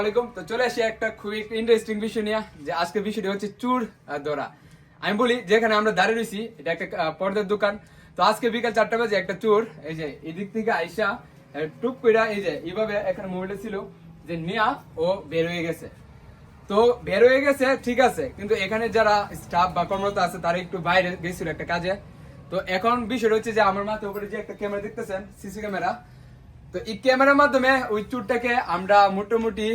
আলাইকুম। তো চলে আসি একটা খুবই ইন্টারেস্টিং বিষয় নিয়ে, যে বিষয়টি হচ্ছে চুর দোরা আমি বলি, যেখানে আমরা দাঁড়িয়ে রয়েছি, এটা একটা পর্দার দোকান। তো আজকে বিকাল চারটা বাজে একটা এই যে এদিক থেকে আইসা টুক এই যে এইভাবে এখানে মোবাইলটা ছিল, যে নিয়া, ও বের হয়ে গেছে। তো বের হয়ে গেছে, ঠিক আছে, কিন্তু এখানে যারা স্টাফ বা কর্মরত আছে, তারা একটু বাইরে গেছিল একটা কাজে। তো এখন বিষয়টা হচ্ছে যে, আমার মাথার উপরে যে একটা ক্যামেরা দেখতেছেন সিসি ক্যামেরা তো এই ক্যামেরার মাধ্যমে ওই চুরটাকে আমরা মোটামুটি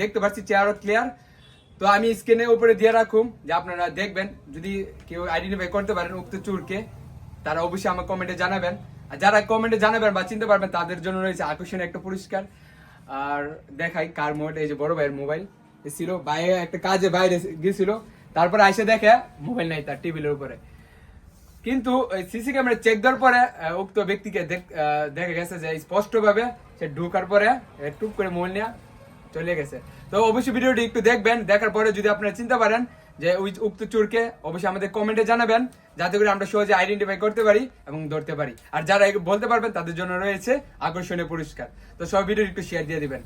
দেখতে পাচ্ছি চেয়ারও ক্লিয়ার তো আমি স্ক্রিনের উপরে দিয়ে রাখুম যে আপনারা দেখবেন, যদি কেউ আইডেন্টিফাই করতে পারেন উক্ত চুরকে, তারা অবশ্যই আমার কমেন্টে জানাবেন। আর যারা কমেন্টে জানাবেন বা চিনতে পারবেন, তাদের জন্য রয়েছে আকর্ষণীয় একটা পুরস্কার। আর দেখাই কার মোবাইল এই যে বড় ভাইয়ের মোবাইল। ছিল বাইরে, একটা কাজে বাইরে গেছিল। তারপরে আইসে দেখে, মোবাইল নাই তার টেবিলের উপরে। কিন্তু সিসি ক্যামেরা চেক দেওয়ার পরে উক্ত ব্যক্তিকে দেখ- গেছে যে স্পষ্ট ভাবে সে ঢুকার পরে টুক করে মোবাইল নিয়ে চলে গেছে। তো অবশ্যই ভিডিওটি একটু দেখবেন, দেখার পরে যদি আপনারা চিন্তা পারেন যে ওই উক্ত চোরকে অবশ্যই আমাদের কমেন্টে জানাবেন, যাতে করে আমরা সহজে আইডেন্টিফাই করতে পারি এবং ধরতে পারি। আর যারা বলতে পারবেন, তাদের জন্য রয়েছে আকর্ষণীয় পুরস্কার। তো সব ভিডিও একটু শেয়ার দিয়ে দিবেন।